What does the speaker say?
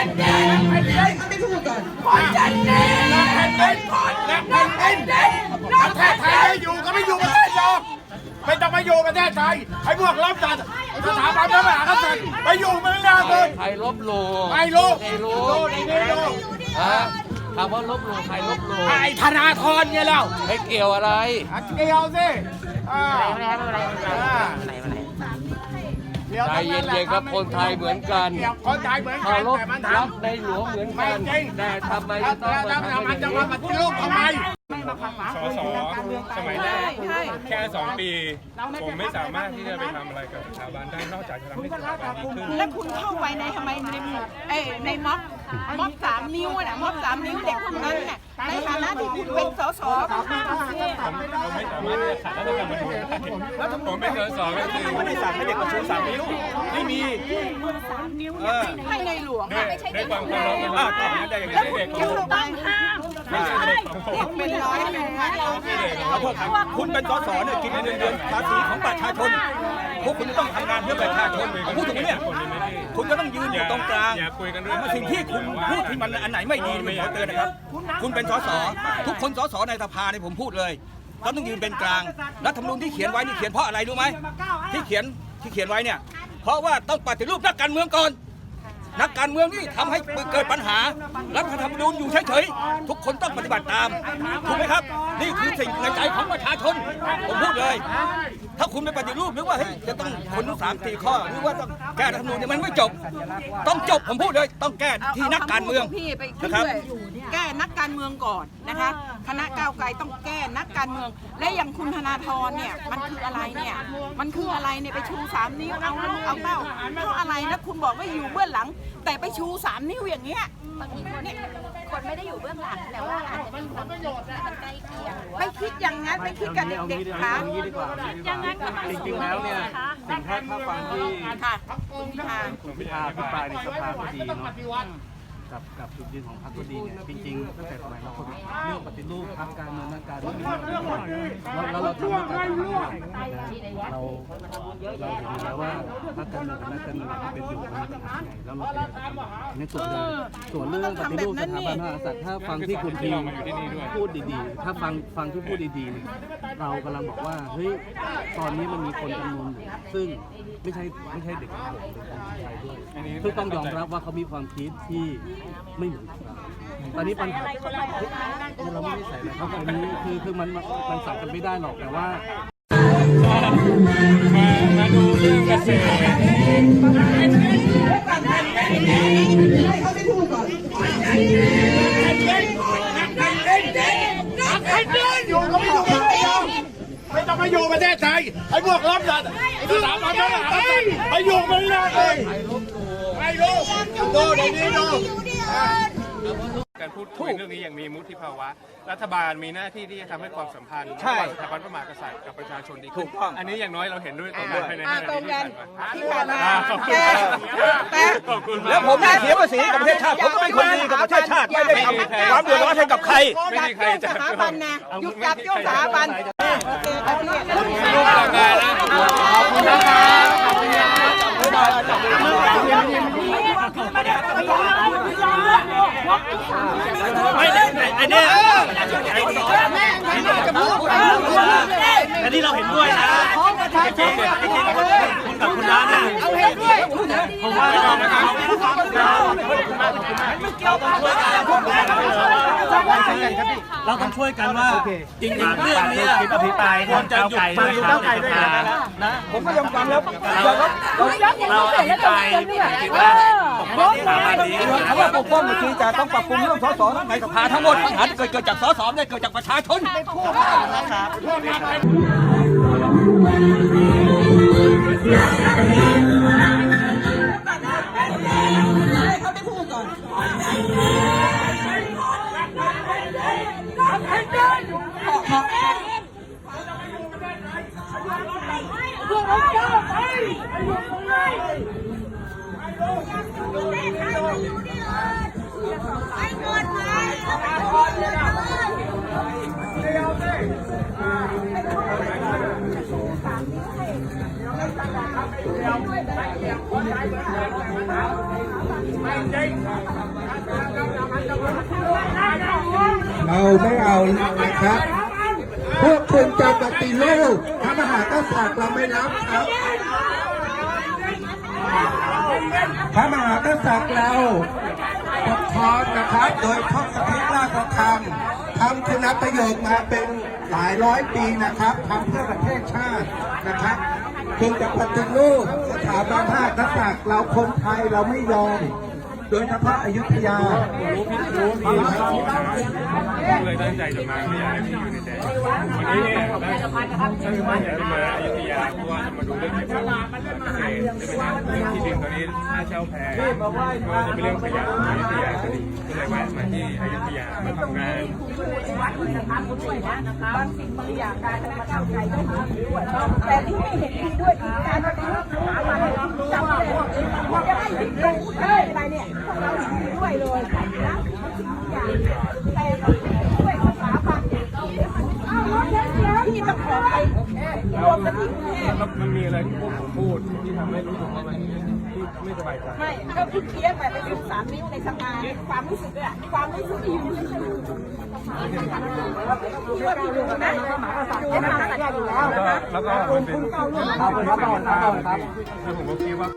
แผ่นดินไม่พูดก่อนคนจันนีรักแผ่นดินรักแผ่นดินประเทศไทยไม่อยู่ก็ไม่อยู่ประเทศเราไม่ต้องมาอยู่ประเทศไทยให้พวกรับจัดสถาบันพระมหากษัตริย์ไปอยู่เมืองนอกเลยใครลบหลู่ไม่รู้ไม่รู้รู้ในนี้รู้ฮะคำว่าลบหลู่ใครลบหลู่ไอ้ธนาธรเนี่ยเราไม่เกี่ยวอะไรอ่เกี่ยวสิอ่า อ่าดี๋วใจเย็นๆครับคนไทยเหมือนกันเกี่ยวคนไทยเหมือนกัเคานรพแต่มันรักทำในหลวงเหมือนไม่กันจริงแต่ทำไมแล้วจะต้องแล้วมาแล้วทำมันอจะย่างมานี้ปฏิรูปทำไม สอสอสมัยแรกแค่สองปี ผมไม่สามารถที่จะไปทำอะไรกับสถาบันได้นอกจากจะทำให้สถาบันดีขึ้น แล้วคุณเข้าไปในทำไมในเอ้ยในม็อบม็อบสามนิ้วน่ะม็อบสามนิ้วเด็กพวกนั้นน่ะในฐานะที่คุณเป็นสสผมผมไม่สามารถที่จะขัดรัฐธรรมนูญได้ผมเป็นสสก็คือไม่ได้สั่งให้เด็กมาชูสามนิ้วไม่มีเออให้ในหลวงด้วยอะด้วยความเคารพนะอ้าวคตรัอบบนั้นได้ยังไงแล้วคุณเด็กคิดว่าต้องห้ามไม่ใช่เด็กของผมเด็กเป็นร้อยเลยนะขอโทษครับคุณเป็นสสเนี่ยกินเงินเดือนภาษีของประชาชน พวกคุณจะต้องทำงานเพื่อประชาชนผมพูดถูกไหมเนี่ย คุณจะต้องยืนอยู่ตรงกลางอย่าคุยกันเรื่อง สิ่งที่คุณพูดที่มันอันไหนไม่ดีไม่ขอเตือนนะครับ คุณเป็นสสทุกคนสสในสภาเนี่ยผมพูดเลย เราต้องยืนเป็นกลางรัฐธรรมนูญที่เขียนไว้นี่เขียนเพราะอะไรรู้ไหมที่เขียนที่เขียนไว้เนี่ย เพราะว่าต้องปฏิรูปนักการเมืองก่อน นักการเมืองนี่ทำให้เกิดปัญหารัฐธรรมนูญอยู่เฉยๆทุกคนต้องปฏิบัติตามถูกไหมครับ นี่คือสิ่งในใจของประชาชนผมพูดเลย ถ้าคุณไม่ปฏิรูปหรือว่าเฮ้ยจะต้องคนสามสี่ข้อหรือว่าต้องแก้รัฐธรรมนูญเนี่ยมันไม่จบ ต้องจบผมพูดเลยต้องแก้ที่นักการเมืองพี่ไปขึ้นนะครับด้วยแก้นักการเมืองก่อนนะคะ คณะก้าวไกลต้องแก้นักการเมือง และอย่างคุณธนาธรเนี่ยมันคืออะไรเนี่ยมันคืออะไรเนี่ยไปชูสามนิ้วเอาลูกเอาเต้าเพราะอะไรนะคุณบอกว่าอยู่เบื้องหลัง แต่ไปชูสามนิ้วอย่างเงี้ย บางทีคนเนี่ยคนไม่ได้อยู่เบื้องหลังแต่ว่าอาจจะมีความคิดที่มันใกล้เคียงหรือว่าไม่คิดอย่างนั้นไม่คิดกับเด็กๆค่ะ อย่างนั้นก็ต้องจริงๆแล้วเนี่ยสิ่งถ้าถ้าฟังที่ค่ะคุณพิธาคุณพิธาพิปรายในสภาก็ดีเนาะ กับกับจุดยืนของพรรคก็ดีเนี่ยจริงๆตั้งแต่สมัยเราคนเรื่องปฏิรูปพรรคการเมืองนักการเมืองแล้วแล้วเราทำด้วยกันนะเราเราเห็นอยู่แล้วว่าพรรคการเมืองกับนักการเมืองที่เป็นอยู่มันมีปัญหาไงแล้วเราเป็นในส่วนเรื่องส่วนเรื่องปฏิรูปสถาบันพระมหากษัตริย์ถ้าฟังที่คุณพีพูดดีๆ ถ้าฟังฟังที่พูดดีๆเรากำลังบอกว่าเฮ้ยตอนนี้มันมีคนจำนวนหนึ่งซึ่งไม่ใช่ไม่ใช่เด็กของผมหรือคนไทยด้วยซึ่งต้องยอมรับว่าเขามีความคิดที่ไม่เหมือนกับเราตอนนี้ปัญหาเราไม่ได้ใส่อะไรเขาไปนี้คือคือมันมันสั่งกันไม่ได้หรอกแต่ว่ามาดูเรื่องเกษตรให้เขาไม่พูดก่อนอยู่ก็ ไม่อยู่ประเทศเราไม่ต้องมาอยู่ประเทศไทยให้พวกรับจัดสถาบันพระมหากษัตริย์ไปอยู่เมืองนอกเลยไม่รู้ดูในนี้ดูการพูดคุยเรื่องนี้อย่างมีมุทิภาวะ รัฐบาลมีหน้าที่ที่จะทำให้ความสัมพันธ์ใช่ระหว่างสถาบันพระมหากษัตริย์กับประชาชนดีถูขึ้นกต้องอันนี้อย่างน้อยเราเห็นด้วยตรงกันภายในอ่าห้าตรนางทีกันที่ผ่านมาที่ผ่านมาอ่าขอบคุณแต่ครับแต่ขอบคุณมากแล้วผมไม่เสียภาษีกับประเทศชาติผมก็เป็นคนดีกับประเทศชาติไม่ได้ทำความเดือดร้อนให้กับใครไม่มีใครจัจะบสถาบันนะหยุดจับโยกสถาบัน โอเคครับพี่ลูกต่างงานนะขอบคุณนะคะไม่ได้อันนี้จะพูดไปอันนี้เราเห็นด้วยนะกับคุณน้าเนี่ยเอาเห็นด้วยผม ว่าเราเราต้องช่วยกันว่าจริงๆเรื่องนี้อภิปรายควรจะหยุดฟังอยู่ก้าวไกลด้วยนะผมก็ยังฟังแล้วเราอภิปรายคิดว่าปกป้องสถาบันนี้คำว่าปกป้องเมื่อกี้จะต้องปรับปรุงเรื่องสสในสภาทั้งหมดปัญหาที่เกิดเกิดจากสสเนี่ยเกิดจากประชาชนให้ เราไม่เอานะครับ พวกคุณจะปฏิรูปพระมหากษัตริย์เราไม่รับครับพระมหากษัตริย์เราปกครองนะครับ โดยทศพิธราชธรรมทำคุณประโยชน์มาเป็นหลายร้อยปีนะครับทำเพื่อประเทศชาตินะครับ คุณจะปฏิรูปสถาบันภาคกษัตริย์เราคนไทยเราไม่ยอม โดยเฉพาะอยุธยาเลยตั้งใจจะมาไม่อยากให้พี่อยู่ในใจวันนี้เนี่ยตั้งใจมาอยุธ เพราะว่าจะมาดูเรื่องเกี่ยวกับเกษตรใช่ไหมครับเรื่องที่ดินตอนนี้ค่าเช่าแพงก็จะเป็นเรื่องขยะอยุธยาก็เลยแวะมาที่อยุธยามาทำงานวัดนะคะด้วยนะคะบางสิ่งบางอย่างการคณะก้าวไกลต้องทำด้วยแต่ที่ไม่เห็นดีด้วยคือการปฏิรูปสถาบันจำเลยจะให้ผิดลงได้อะไรเนี่ยพวกเราเห็นดีด้วยเลยนะทุกอย่างแต่ด้วย แล้วมันมีอะไรที่พวกผมพูดที่ทำให้รู้สึกว่ามันที่ไม่สบายใจไม่ก็คือเคียร์ไปไปดูสามนิ้วในสภาความรู้สึกอะความรู้สึกที่อยู่ที่ว่าพี่ดูนะดูมาอยู่แล้วแล้วก็นะคะแล้วก็มันเป็นครับครับครับแล้วผมก็คิดว่า